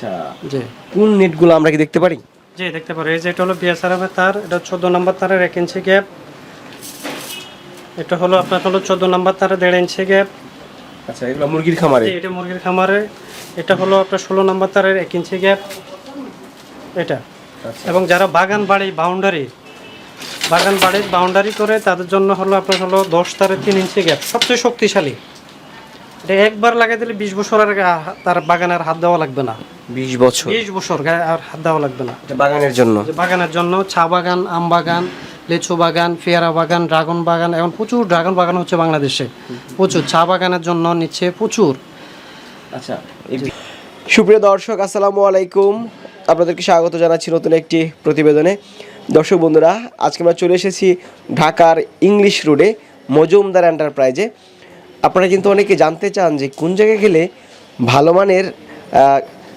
আচ্ছা। জি। কোন নেটগুলো আমরা কি দেখতে পারি? জি দেখতে পারো। এই যে এটা হলো বিএসআরএফ এর তার এটা চোদ্দ নম্বর তারের এক ইঞ্চি গ্যাপ এটা হলো আপনার হলো চোদ্দ নম্বর তারের দেড় ইঞ্চি গ্যাপ আচ্ছা এগুলো মুরগির খামারে? এটা মুরগির খামারে। এটা হলো আপনার ষোলো নম্বর তারের এক ইঞ্চি গ্যাপ এটা। আচ্ছা। এবং যারা বাগান বাড়ি বাউন্ডারি বাগান বাড়ির বাউন্ডারি করে তাদের জন্য হলো আপনার হলো দশ তারের তিন ইঞ্চি গ্যাপ সবচেয়ে শক্তিশালী। এটা একবার লাগাই দিলে বিশ বছর আর তার বাগানে আর হাত দেওয়া লাগবে না। বিশ বছর। বিশ বছর গায়ে আর হাত দেওয়া লাগবে না। বাগানের জন্য? বাগানের জন্য চা বাগান আম বাগান লিচু বাগান পেয়ারা বাগান ড্রাগন বাগান এখন প্রচুর ড্রাগন বাগান হচ্ছে বাংলাদেশে। প্রচুর চা বাগানের জন্য নিচ্ছে প্রচুর। আচ্ছা সুপ্রিয় দর্শক আসসালামু আলাইকুম। আপনাদেরকে স্বাগত জানাচ্ছি নতুন একটি প্রতিবেদনে। দর্শক বন্ধুরা আজকে আমরা চলে এসেছি ঢাকার ইংলিশ রোডে মজুমদার এন্টারপ্রাইজে। আপনারা কিন্তু অনেকে জানতে চান যে কোন জায়গায় গেলে ভালো মানের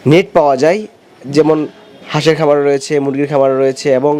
নেট পাওয়া যায় যেমন হাঁসের খামার রয়েছে মুরগির খামার রয়েছে এবং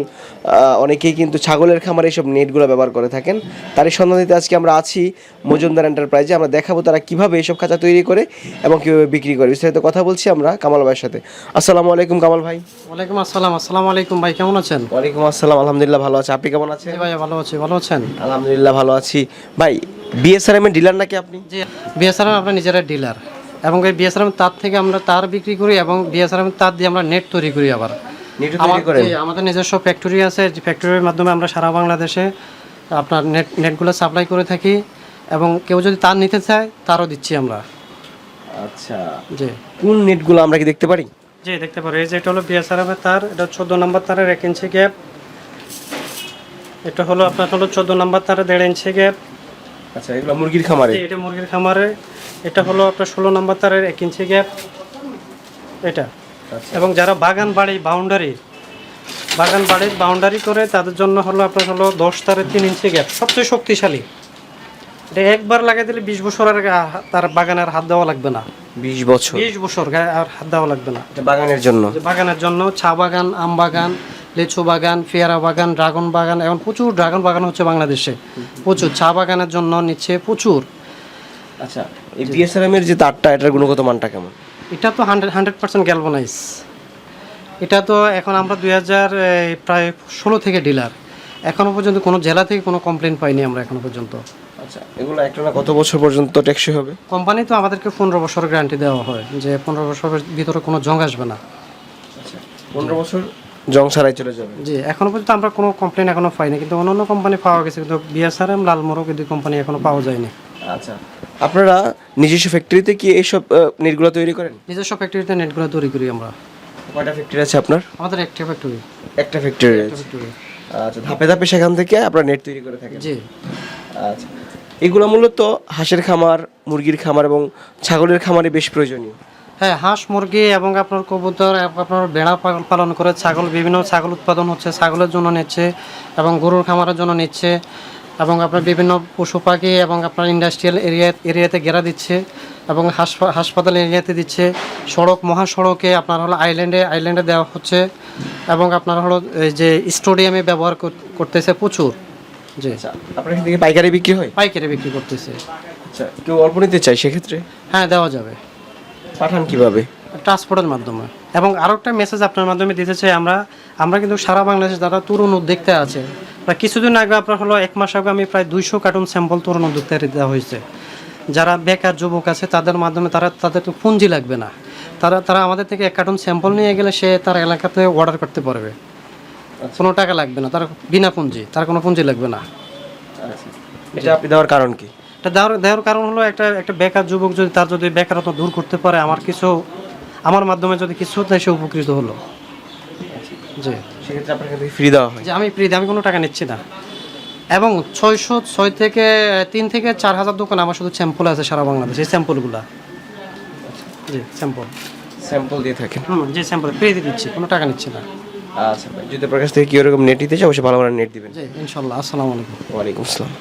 অনেকেই কিন্তু ছাগলের খামারে এইসব নেটগুলো ব্যবহার করে থাকেন। তারই সন্ধান দিতে আজকে আমরা আছি মজুমদার এন্টারপ্রাইজে আমরা দেখাবো তারা কীভাবে এইসব খাঁচা তৈরি করে এবং কীভাবে বিক্রি করে। বিস্তারিত কথা বলছি আমরা কামাল ভাইয়ের সাথে। আসসালামু আলাইকুম কামাল ভাই। ওয়ালাইকুম আসসালাম আসসালামু আলাইকুম ভাই কেমন আছেন? ওয়ালাইকুম আসসালাম আলহামদুলিল্লাহ ভালো আছে। আপনি কেমন আছেন? ভাই ভালো আছি ভালো আছেন? আলহামদুলিল্লাহ ভালো আছি। ভাই বিএসআরএম এর ডিলার নাকি আপনি? জি বিএসআরএম আপনার নিজেরা ডিলার এবং এই বিএসআরএম তার থেকে আমরা তার বিক্রি করি এবং বিএসআরএম তার দিয়ে আমরা নেট তৈরি করি আবার। আমাদের নিজস্ব ফ্যাক্টরি আছে যে ফ্যাক্টরির মাধ্যমে আমরা সারা বাংলাদেশে আপনার নেট নেটগুলো সাপ্লাই করে থাকি এবং কেউ যদি তার নিতে চায় তারও দিচ্ছি আমরা। আচ্ছা। জি। কোন নেটগুলো আমরা কি দেখতে পারি? জি দেখতে পারো। এই যে এটা হলো বিএসআরএফ এর তার এটা চোদ্দ নম্বর তারের এক ইঞ্চি গ্যাপ এটা হলো আপনার হলো চোদ্দ নম্বর তারের দেড় ইঞ্চি গ্যাপ আচ্ছা এগুলো মুরগির খামারে? এটা মুরগির খামারে। এটা হলো আপনার ষোলো নম্বর তারের এক ইঞ্চি গ্যাপ এটা। আচ্ছা। এবং যারা বাগান বাড়ি বাউন্ডারি বাগান বাড়ির বাউন্ডারি করে তাদের জন্য হলো আপনার হলো দশ তারের তিন ইঞ্চি গ্যাপ সবচেয়ে শক্তিশালী। এটা একবার লাগাই দিলে বিশ বছর আর তার বাগানে আর হাত দেওয়া লাগবে না। বিশ বছর? বিশ বছর আর হাত দেওয়া লাগবে না। বাগানের জন্য? বাগানের জন্য চা বাগান আম বাগান লিচু বাগান পেয়ারা বাগান ড্রাগন বাগান এখন প্রচুর ড্রাগন বাগান হচ্ছে বাংলাদেশে। প্রচুর চা বাগানের জন্য নিচ্ছে প্রচুর। আচ্ছা এই বিএসআরএম এর যে তারটা এটার গুণগত মানটা কেমন? এটা তো হান্ড্রেড হান্ড্রেড পার্সেন্ট গ্যালভানাইজ। এটা তো এখন আমরা দুই হাজার প্রায় ষোলো থেকে ডিলার। এখনও পর্যন্ত কোনো জেলা থেকে কোনো কমপ্লেন পাইনি আমরা এখনও পর্যন্ত। আচ্ছা এগুলো একটা না কত বছর পর্যন্ত টেকসই হবে? কোম্পানি তো আমাদেরকে পনেরো বছর গ্যারান্টি দেওয়া হয় যে পনেরো বছরের ভিতরে কোনো জং আসবে না। আচ্ছা পনেরো বছর জং ছাড়াই চলে যাবে। জি এখনও পর্যন্ত আমরা কোনো কমপ্লেন এখনও পাইনি কিন্তু অন্য অন্য কোম্পানি পাওয়া গেছে কিন্তু বিএসআরএম লালমোড়ো কিন্তু কোম্পানি এখনও পাওয়া যায়নি। আচ্ছা আপনারা নিজস্ব ফ্যাক্টরিতে কি এইসব নেটগুলো তৈরি করেন? নিজস্ব ফ্যাক্টরিতে নেটগুলো তৈরি করি আমরা। কয়টা ফ্যাক্টরি আছে আপনার? আমাদের একটি ফ্যাক্টরি একটা ফ্যাক্টরি ফ্যাক্টরি আচ্ছা ধাপে ধাপে সেখান থেকে আপনারা নেট তৈরি করে থাকেন। জি। আচ্ছা এগুলো মূলত হাঁসের খামার মুরগির খামার এবং ছাগলের খামারে বেশ প্রয়োজনীয়। হ্যাঁ হাঁস মুরগি এবং আপনার কবুতর আপনার ভেড়া পালন- করে ছাগল বিভিন্ন ছাগল উৎপাদন হচ্ছে ছাগলের জন্য নিচ্ছে এবং গরুর খামারের জন্য নিচ্ছে এবং আপনার বিভিন্ন পশু পাখি এবং আপনার ইন্ডাস্ট্রিয়াল এরিয়া এরিয়াতে ঘেরা দিচ্ছে এবং হাসপা- হাসপাতাল এরিয়াতে দিচ্ছে। সড়ক মহাসড়কে আপনার হলো আইল্যান্ডে আইল্যান্ডে দেওয়া হচ্ছে এবং আপনার হলো এই যে স্টেডিয়ামে ব্যবহার করতেছে প্রচুর। জি। আচ্ছা আপনার পাইকারি বিক্রি হয়? পাইকারি বিক্রি করতেছে। আচ্ছা কেউ অল্প নিতে চাই সেক্ষেত্রে? হ্যাঁ দেওয়া যাবে। পাঠান কীভাবে? ট্রান্সপোর্টের মাধ্যমে। এবং আরও একটা মেসেজ আপনার মাধ্যমে দিতে চাই আমরা। আমরা কিন্তু সারা বাংলাদেশে যারা তরুণ উদ্যোক্তা আছে প্রায় কিছুদিন আগে আপনার হলো এক মাস আগে আমি প্রায় দুইশো কার্টুন স্যাম্পল তরুণ উদ্যোক্তা দেওয়া হয়েছে। যারা বেকার যুবক আছে তাদের মাধ্যমে তারা তাদের তো পুঁজি লাগবে না। তারা তারা আমাদের থেকে এক কার্টুন স্যাম্পল নিয়ে গেলে সে তার এলাকাতে অর্ডার করতে পারবে। কোনো টাকা লাগবে না। তার বিনা পুঁজি তার কোনো পুঁজি লাগবে না। আচ্ছা। এটা আপনি দেওয়ার কারণ কি? এটা দেওয়ার দেওয়ার কারণ হলো একটা একটা বেকার যুবক যদি তার যদি বেকারত্ব দূর করতে পারে আমার কিছু আমার মাধ্যমে যদি কিছু দেয় সে উপকৃত হলো। জি। সেক্ষেত্রে আপনার ফ্রি দেওয়া হয়। যে আমি ফ্রিতে আমি কোনো টাকা নিচ্ছি না। এবং ছয়শো ছয় থেকে তিন থেকে চার হাজার দোকান আমার শুধু স্যাম্পল আছে সারা বাংলাদেশ এই স্যাম্পলগুলা জি স্যাম্পল স্যাম্পল দিয়ে থাকেন। হুম জি স্যাম্পল ফ্রি দিয়ে দিচ্ছি কোনো টাকা নিচ্ছি না। আচ্ছা ভাই যদি আপনার কাছ থেকে কি ওরকম নেট নিতে চাই অবশ্যই ভালো ভালো নেট দিবেন। জি ইনশাল্লাহ আসসালামু আলাইকুম। ওয়ালাইকুম আসসালাম।